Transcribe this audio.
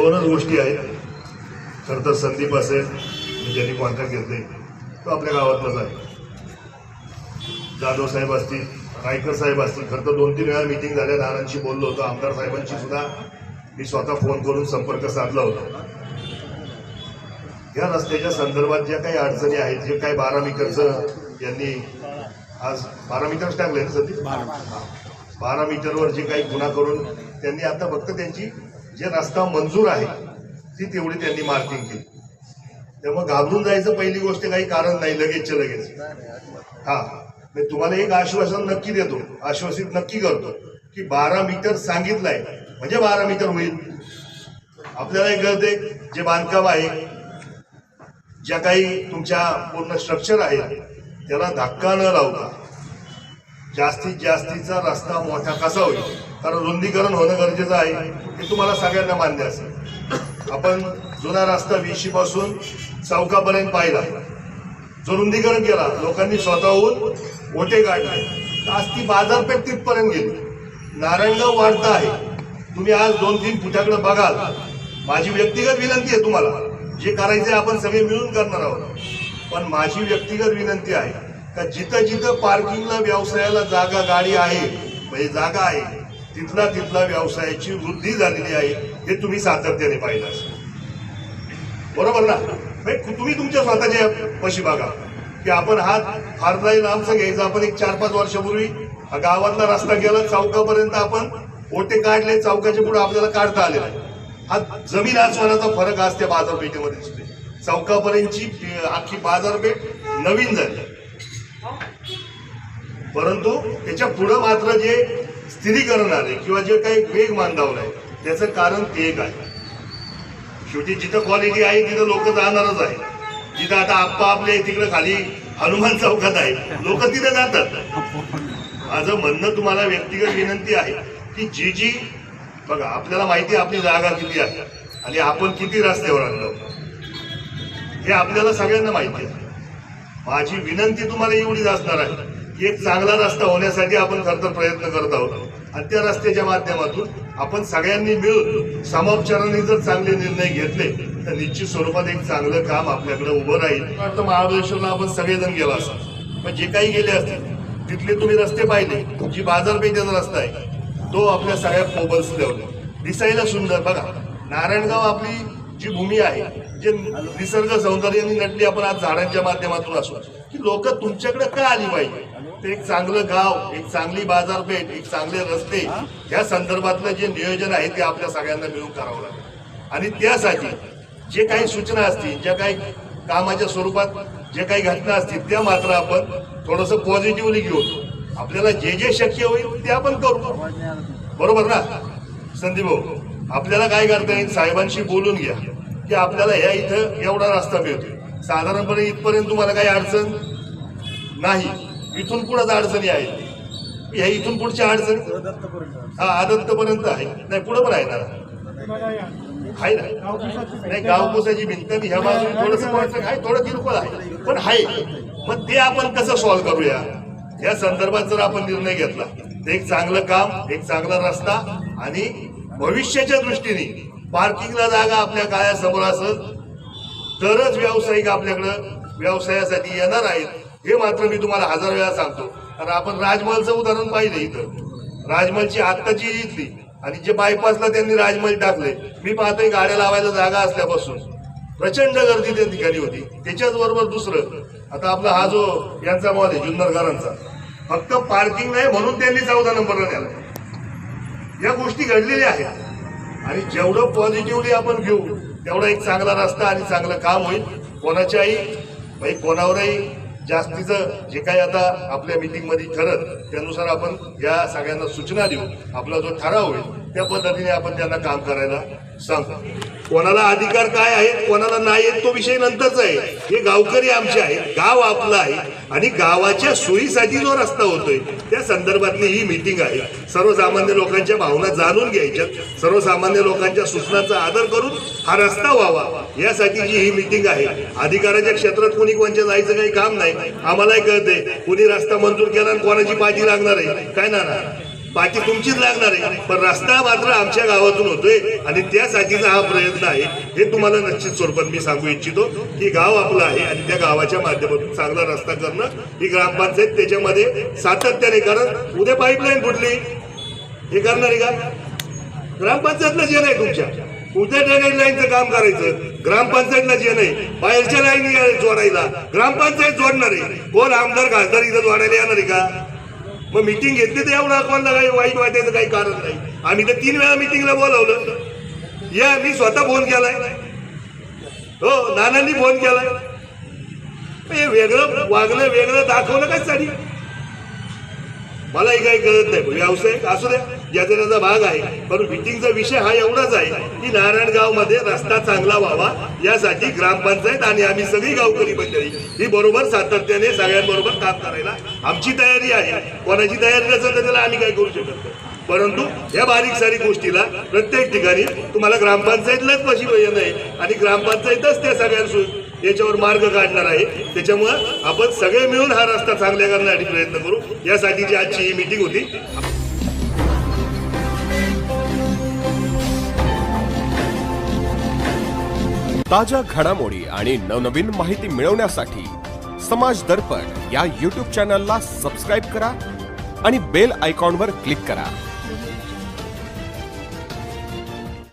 दोनच गोष्टी आहेत. खरं तर संदीप असेल मी ज्यांनी कॉन्टॅक्ट घेतले तो आपल्या गावातलाच आहे. जाधव साहेब असतील रायकर साहेब असतील खरं तर दोन तीन वेळा मिटिंग झाल्या. नानांशी बोललो होतो आमदार साहेबांशी सुद्धा. मी स्वतः फोन करून संपर्क साधला होता. या रस्त्याच्या संदर्भात ज्या काही अडचणी आहेत जे काही बारा मीटरचं यांनी आज बारा मीटरच टाकले ना सध्या. बारा मीटरवर जे काही गुन्हा करून त्यांनी आता फक्त त्यांची जे रस्ता मंजूर आहे ती तेवढी त्यांनी मार्किंग केली. त्यामुळे घाबरून जायचं पहिली गोष्ट काही कारण नाही लगेचच्या लगेच. हा. मी तुम्हाला एक आश्वासन नक्की देतो आश्वासित नक्की करतो की बारा मीटर सांगितलंय म्हणजे बारा मीटर होईल. आपल्याला एक कळते जे बांधकाम आहे ज्या काही तुमच्या पूर्ण स्ट्रक्चर आहेत त्याला धक्का न लावता जास्तीत जास्तीचा रस्ता मोठा कसा होईल? कारण रुंदीकरण होणं गरजेचं आहे हे तुम्हाला सगळ्यांना मान्य असेल. आपण जुना रस्ता विशीपासून चौकापर्यंत पाहिला. जो रुंदीकरण केला लोकांनी स्वतःहून ओटे काढले. तर आज ती बाजारपेठ तिथपर्यंत गेली. नारायणगाव वाढतं आहे. तुम्ही आज दोन तीन फुटाकडे बघाल. माझी व्यक्तिगत विनंती आहे तुम्हाला. जे करायचे आपण सगळे मिळून करणार आहोत. पण माझी व्यक्तिगत विनंती आहे का जिथं जिथं पार्किंगला व्यवसायाला जागा गाडी आहे म्हणजे जागा आहे तिथला तिथला व्यवसायाची वृद्धी झालेली आहे हे तुम्ही सातत्याने पाहिलं असेल. बरोबर ना? म्हणजे तुम्ही तुमच्या स्वतःच्या पशी बघा की आपण हा फार नाही लांबचा घ्यायचा आपण एक चार पाच वर्षापूर्वी हा गावातला रस्ता गेला चौकापर्यंत आपण ओटे काढले चौकाच्या पुढे आपल्याला काढता आले नाही हा जमीन आसमानाचा फरक आज त्या बाजारपेठेमध्ये दिसतोय. चौकापर्यंतची पी- अख्खी बाजारपेठ नवीन झाली. परंतु त्याच्या पुढं मात्र जे स्थिरीकरण आले किंवा जे काही वेग मानदावलाय त्याचं कारण ते एक आहे. शेवटी जिथं क्वालिटी आहे तिथं लोक जाणारच आहे जिथं आता आप्पा आपले तिकडे खाली हनुमान चौकात आहे लोक तिथे जातात. माझं म्हणणं तुम्हाला व्यक्तिगत विनंती आहे की जी जी बघा आपल्याला माहिती आपली जागा किती आहे आणि आपण किती रस्त्यावर आणलो. हे आपल्याला सगळ्यांना माहिती आहे. माझी विनंती तुम्हाला एवढीच असणार आहे की एक चांगला रस्ता होण्यासाठी आपण खर तर प्रयत्न करत आहोत. आणि त्या रस्त्याच्या माध्यमातून आपण सगळ्यांनी मिळून समोपचाराने जर चांगले निर्णय घेतले तर निश्चित स्वरूपात एक चांगलं काम आपल्याकडे उभं राहील. वाटतं महाबळेश्वरला आपण सगळेजण गेलो असाल पण जे काही गेले असतील तिथले तुम्ही रस्ते पाहिले जी बाजारपेठेचा रस्ता आहे तो आपल्या सगळ्या पोबल्स ठेवले. दिसायला सुंदर. बघा नारायणगाव आपली जी भूमी आहे जे निसर्ग सौंदर्याने नटली आपण आज झाडांच्या माध्यमातून असू. की लोक तुमच्याकडे का आली पाहिजे ते एक चांगलं गाव एक चांगली बाजारपेठ एक चांगले रस्ते या संदर्भातलं जे नियोजन आहे ते आपल्या सगळ्यांना मिळून करावं लागेल. आणि त्यासाठी जे काही सूचना असतील ज्या काही कामाच्या स्वरूपात जे काही घटना असतील त्या मात्र आपण थोडंसं पॉझिटिव्हली घेऊ आपल्याला जे जे शक्य होईल ते आपण करू. बरोबर ना? संदीप भाऊ? आपल्याला काय करता येईल? साहेबांशी बोलून घ्या. की आपल्याला ह्या इथं एवढा रस्ता मिळतोय. साधारणपणे इथपर्यंत तुम्हाला काही अडचण नाही. इथून पुढेच अडचणी आहेत. ह्या इथून पुढच्या अडचणी हा आदत्तपर्यंत आहे. नाही पुढं पण आहे ना. आहे ना. नाही गावकोसाची भिंत आणि ह्या बाजूने थोडस आहे थोडं किरकोळ आहे. पण आहे. मग ते आपण कसं सॉल्व्ह करूया? या संदर्भात जर आपण निर्णय घेतला एक चांगलं काम एक चांगला रस्ता आणि भविष्याच्या दृष्टीने पार्किंगला जागा आपल्या काळासमोर असेल तरच व्यावसायिक आपल्याकडं व्यवसायासाठी येणार आहेत. हे मात्र मी तुम्हाला हजार वेळा सांगतो. कारण आपण राजमहलचं उदाहरण पाहिलं इथं. राजमहलची आत्ताची इथली आणि जे बायपासला त्यांनी राजमहल टाकले मी पाहतोय गाड्या लावायला जागा असल्यापासून. प्रचंड गर्दी त्या ठिकाणी होती. त्याच्याच बरोबर दुसरं आता आपला हा जो यांचा मॉल आहे जुन्नरकरांचा फक्त पार्किंग नाही म्हणून त्यांनी चौदा नंबरला नेला. या गोष्टी घडलेल्या आहेत. आणि जेवढं पॉझिटिव्हली आपण घेऊ तेवढा एक चांगला रस्ता आणि चांगलं काम होईल. कोणाच्याही म्हणजे कोणावरही जास्तीचं जे काही आता आपल्या मिटिंगमध्ये ठरत त्यानुसार आपण या सगळ्यांना सूचना देऊ. आपला जो ठराव होईल त्या पद्धतीने आपण त्यांना काम करायला सांगतो कोणाला अधिकार काय आहेत कोणाला नाही आहेत तो विषय नंतरच आहे. हे गावकरी आमचे आहेत गाव आपलं आहे. आणि गावाच्या सोयीसाठी जो रस्ता होतोय त्या संदर्भातली ही मीटिंग आहे. सर्वसामान्य लोकांच्या भावना जाणून घ्यायच्या सर्वसामान्य लोकांच्या सूचनांचा आदर करून हा रस्ता व्हावा यासाठी जी ही मीटिंग आहे. अधिकाराच्या क्षेत्रात कोणी कोणच्या जायचं काही काम नाही. आम्हालाही कळते कोणी रस्ता मंजूर केला आणि कोणाची पाठी लागणार आहे. काय ना पाठी तुमचीच लागणार आहे. पण रस्ता मात्र आमच्या गावातून होतोय आणि त्यासाठीचा हा प्रयत्न आहे. हे तुम्हाला निश्चित स्वरूपात मी सांगू इच्छितो की गाव आपलं आहे आणि त्या गावाच्या माध्यमातून चांगला रस्ता करणं ही ग्रामपंचायत त्याच्यामध्ये सातत्याने कारण उद्या पाईपलाईन फुटली. हे करणार आहे का? ग्रामपंचायतला जे नाही तुमच्या. उद्या ड्रेनेज लाईनचं काम करायचं. ग्रामपंचायतला जे नाही बाहेरच्या लाईन जोडायला. ग्रामपंचायत जोडणार आहे. कोण आमदार खासदार इथं जोडायला येणार आहे का? मग मिटिंग घेतली तर एवढं कोणाला काही वाईट वाटायचं काही कारण नाही. आम्ही तर तीन वेळा मिटिंगला बोलावलं. या मी स्वतः फोन केलाय. हो नानांनी फोन केलाय. हे वेगळं वागलं वेगळं दाखवलं काय साठी मलाही काही कळत नाही. व्यावसायिक असू द्या ज्याचा त्याचा भाग आहे. पण मिटिंगचा विषय हा एवढाच आहे की नारायणगावमध्ये रस्ता चांगला व्हावा यासाठी ग्रामपंचायत आणि आम्ही सगळी गावकरी मंडळी ही बरोबर सातत्याने सगळ्यांबरोबर काम करायला आमची तयारी आहे. कोणाची तयारी नसेल तर त्याला आम्ही काय करू शकत नाही. परंतु या बारीक सारीक गोष्टीला प्रत्येक ठिकाणी तुम्हाला ग्रामपंचायतलाच पशी नाही आणि ग्रामपंचायतच त्या सगळ्यांसोबत याच्यावर मार्ग काढणार आहे. त्याच्यामुळं आपण सगळे मिळून हा रस्ता चांगल्या करण्यासाठी प्रयत्न करू. यासाठीची आजची ही मीटिंग होती. ताज्या घडामोडी आणि नवनवीन माहिती मिळवण्यासाठी समाज दर्पण या यूट्यूब चॅनलला सबस्क्राईब करा आणि बेल आयकॉनवर क्लिक करा.